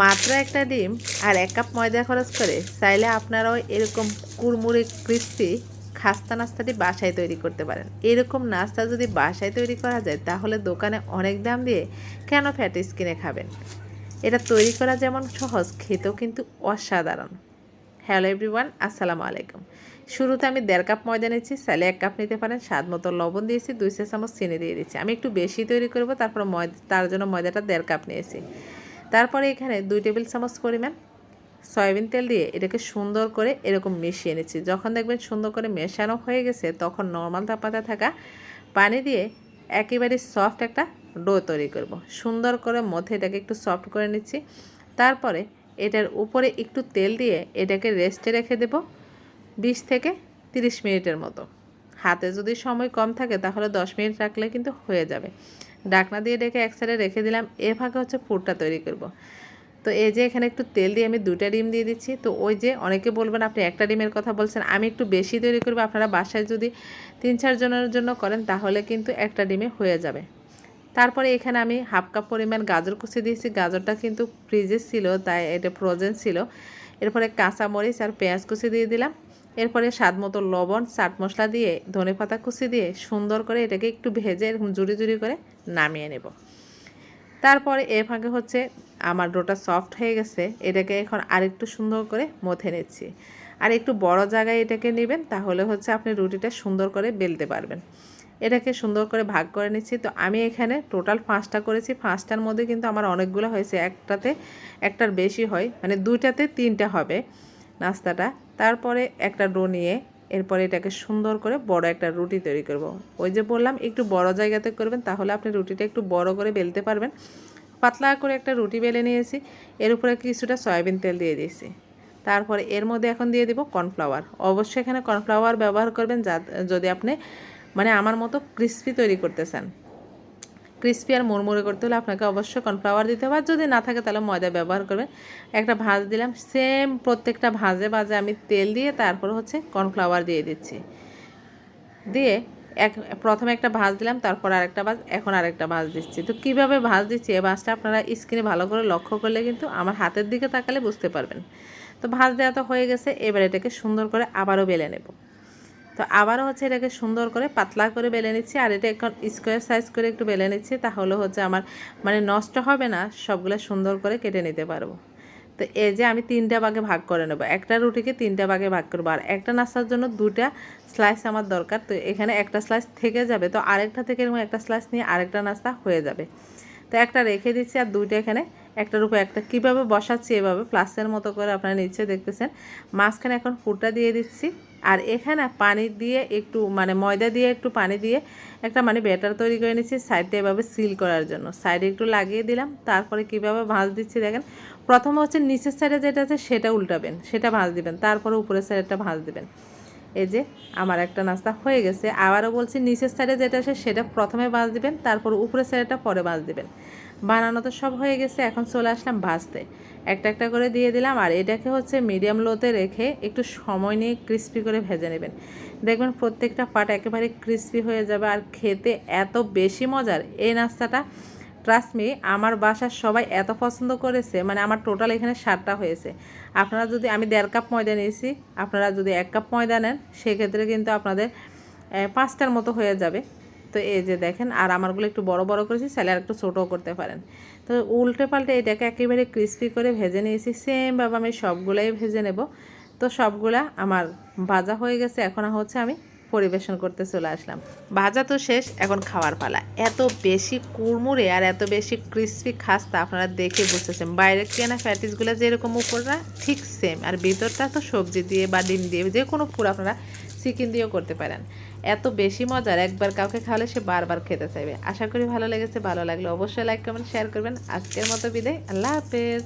মাত্র একটা ডিম আর এক কাপ ময়দা খরচ করে, চাইলে আপনারাও এরকম কুড়মুড়ে ক্রিস্পি খাস্তা নাস্তাটি বাসায় তৈরি করতে পারেন। এরকম নাস্তা যদি বাসায় তৈরি করা যায়, তাহলে দোকানে অনেক দাম দিয়ে কেন ফ্যাটিস কিনে খাবেন? এটা তৈরি করা যেমন সহজ, খেতেও কিন্তু অসাধারণ। হ্যালো এভরিওয়ান, আসসালামু আলাইকুম। শুরুতে আমি দেড় কাপ ময়দা নিচ্ছি চাইলে এক কাপ নিতে পারেন। স্বাদ মতো লবণ দিয়েছি, দুই চা চামচ চিনি দিয়ে দিচ্ছি আমি একটু বেশি তৈরি করব, তারপর ময়দা তার জন্য ময়দাটা দেড় কাপ নিয়েছি। তারপরে এখানে দুই টেবিল চামচ পরিমাণ সয়াবিন তেল দিয়ে এটাকে সুন্দর করে এরকম মিশিয়ে নিচ্ছি। যখন দেখবেন সুন্দর করে মেশানো হয়ে গেছে, তখন নর্মাল তাপমাত্রা থাকা পানি দিয়ে একেবারে সফট একটা ডো তৈরি করব। সুন্দর করে মধ্যে এটাকে একটু সফট করে নিচ্ছি। তারপরে এটার উপরে একটু তেল দিয়ে এটাকে রেস্টে রেখে দেব বিশ থেকে তিরিশ মিনিটের মতো। হাতে যদি সময় কম থাকে, তাহলে দশ মিনিট রাখলে কিন্তু হয়ে যাবে। ডাকনা দিয়ে ডেকে এক সাইডে রেখে দিলাম। এ ফাঁকে হচ্ছে পুরটা তৈরি করব। তো এই যে এখানে একটু তেল দিয়ে আমি দুটা ডিম দিয়ে দিচ্ছি। তো ওই যে অনেকে বলবেন, আপনি একটা ডিমের কথা বলছেন, আমি একটু বেশি তৈরি করব। আপনারা বাসায় যদি তিন চার জনের জন্য করেন, তাহলে কিন্তু একটা ডিমে হয়ে যাবে। তারপরে এখানে আমি হাফ কাপ পরিমাণ গাজর কুচি দিয়েছি। গাজরটা কিন্তু ফ্রিজে ছিল, তাই এটা ফ্রোজেন ছিল। এরপরে কাঁচামরিচ আর পেঁয়াজ কুচি দিয়ে দিলাম। এরপরে স্বাদ মতো লবণ, চাট মশলা দিয়ে ধনে পাতা কুচি দিয়ে সুন্দর করে এটাকে একটু ভেজে এরকম জুড়ি জুড়ি করে নামিয়ে নেব। তারপরে এ ফাঁকে হচ্ছে আমার ডোটা সফট হয়ে গেছে, এটাকে এখন আরেকটু সুন্দর করে মথে নিচ্ছি। আর একটু বড় জায়গায় এটাকে নেবেন, তাহলে হচ্ছে আপনি রুটিটা সুন্দর করে বেলতে পারবেন। এটাকে সুন্দর করে ভাগ করে নিচ্ছি। তো আমি এখানে টোটাল পাঁচটা করেছি, পাঁচটার মধ্যে কিন্তু আমার অনেকগুলো হয়েছে। একটাতে, একটার বেশি হয় মানে দুইটাতে তিনটা হবে নাস্তাটা। তারপরে একটা ডো নিয়ে এরপরে এটাকে সুন্দর করে বড় একটা রুটি তৈরি করব। ওই যে বললাম, একটু বড় জায়গাতে করবেন, তাহলে আপনি রুটিটা একটু বড় করে বেলতে পারবেন। পাতলা করে একটা রুটি বেলে নিয়েছি, এর উপরে কিছুটা সয়াবিন তেল দিয়ে দিয়েছি। তারপরে এর মধ্যে এখন দিয়ে দিব কর্নফ্লাওয়ার। অবশ্যই এখানে কর্নফ্লাওয়ার ব্যবহার করবেন, যা যদি আপনি মানে আমার মতো ক্রিস্পি তৈরি করতে চান ক্রিস্পি আর মুড়মুড়ে করতে হলে আপনাকে অবশ্যই কর্নফ্লাওয়ার দিতে হবে। যদি না থাকে তাহলে ময়দা ব্যবহার করবেন। একটা ভাজ দিলাম সেম প্রত্যেকটা ভাজে ভাজে আমি তেল দিয়ে তারপর হচ্ছে কর্নফ্লাওয়ার দিয়ে দিচ্ছি। দিয়ে এক, প্রথমে একটা ভাজ দিলাম, তারপর আরেকটা ভাজ, এখন আরেকটা ভাজ দিচ্ছি। তো কীভাবে ভাজ দিচ্ছি? এই ভাজটা আপনারা স্ক্রিনে ভালো করে লক্ষ্য করলে কিন্তু আমার হাতের দিকে তাকালে বুঝতে পারবেন। তো ভাজ দেওয়া তো হয়ে গেছে, এবার এটাকে সুন্দর করে আবারও বেলে নেব। তো আবারও হচ্ছে এটাকে সুন্দর করে পাতলা করে বেলে নিচ্ছি, আর এটা এখন স্কোয়ার সাইজ করে একটু বেলে নিচ্ছি, তাহলে হচ্ছে আমার মানে নষ্ট হবে না, সবগুলো সুন্দর করে কেটে নিতে পারব। তো এই যে আমি তিনটা ভাগে ভাগ করে নেব, একটা রুটিকে তিনটা ভাগে ভাগ করব, আর একটা নাস্তার জন্য দুটা স্লাইস আমার দরকার, তো এখানে একটা স্লাইস থেকে যাবে, তো আরেকটা থেকে এরকম একটা স্লাইস নিয়ে আরেকটা নাস্তা হয়ে যাবে। তো একটা রেখে দিচ্ছি, আর দুইটা এখানে একটার উপর একটা। কীভাবে বসাচ্ছি এভাবে? প্লাসের মতো করে আপনারা নিচে দেখতেছেন। মাঝখানে এখন ফুটা দিয়ে দিচ্ছি। আর এখানে পানি দিয়ে একটু মানে ময়দা দিয়ে একটু পানি দিয়ে একটা মানে ব্যাটার তৈরি করে নিচ্ছি সাইডটা এভাবে সিল করার জন্য। সাইডে একটু লাগিয়ে দিলাম। তারপরে কীভাবে ভাঁজ দিচ্ছি দেখেন। প্রথমে হচ্ছে নিচের সাইডে যেটা আছে সেটা উল্টাবেন, সেটা ভাঁজ দিবেন। তারপরে উপরের সাইডটা ভাঁজ দিবেন। এই যে আমার একটা নাস্তা হয়ে গেছে। আবারও বলছি, নিচের সাইডে যেটা আছে সেটা প্রথমে বাজ দিবেন, তারপর উপরের সাইডটা পরে বাজ দিবেন। বানানো তো সব হয়ে গেছে, এখন চলে আসলাম ভাজতে। একটা একটা করে দিয়ে দিলাম, আর এটাকে হচ্ছে মিডিয়াম লোতে রেখে একটু সময় নিয়ে ক্রিস্পি করে ভেজে নেবেন। দেখবেন প্রত্যেকটা পাট একেবারে ক্রিস্পি হয়ে যাবে, আর খেতে এত বেশি মজার। এই নাস্তাটা ট্রাস্ট মি আমার বাসার সবাই এত পছন্দ করেছে মানে আমার টোটাল এখানে সাতটা হয়েছে। আপনারা যদি, আমি দেড় কাপ ময়দা নিয়েছি, আপনারা যদি এক কাপ ময়দা নেন, সেক্ষেত্রে কিন্তু আপনাদের পাঁচটার মতো হয়ে যাবে। তো এই যে দেখেন, আর আমারগুলো একটু বড় বড় করেছি স্যালাড একটু ছোটও করতে পারেন। তো উল্টে পাল্টে এটাকে একেবারে ক্রিস্পি করে ভেজে নিয়েছি সেমভাবে আমি সবগুলাই ভেজে নেব। তো সবগুলা আমার ভাজা হয়ে গেছে, এখন হচ্ছে আমি পরিবেশন করতে চলে আসলাম। ভাজা তো শেষ, এখন খাওয়ার পালা। এত বেশি কুড়মুড়ে আর এত বেশি ক্রিস্পি খাস্তা আপনারা দেখে বুঝতেছেন। বাইরের কেনা ফ্যাটিসগুলো যেরকম উপরটা, ঠিক সেম আর ভিতরটা তো সবজি দিয়ে বা ডিম দিয়ে যে কোনো পুরো আপনারা চিকেন দিয়েও করতে পারেন। এত বেশি মজার, একবার কাউকে খাওয়ালে সে বারবার খেতে চাইবে। আশা করি ভালো লেগেছে, ভালো লাগলে অবশ্যই লাইক কমেন্ট শেয়ার করবেন। আজকের মতো বিদায়, আল্লাহ হাফেজ।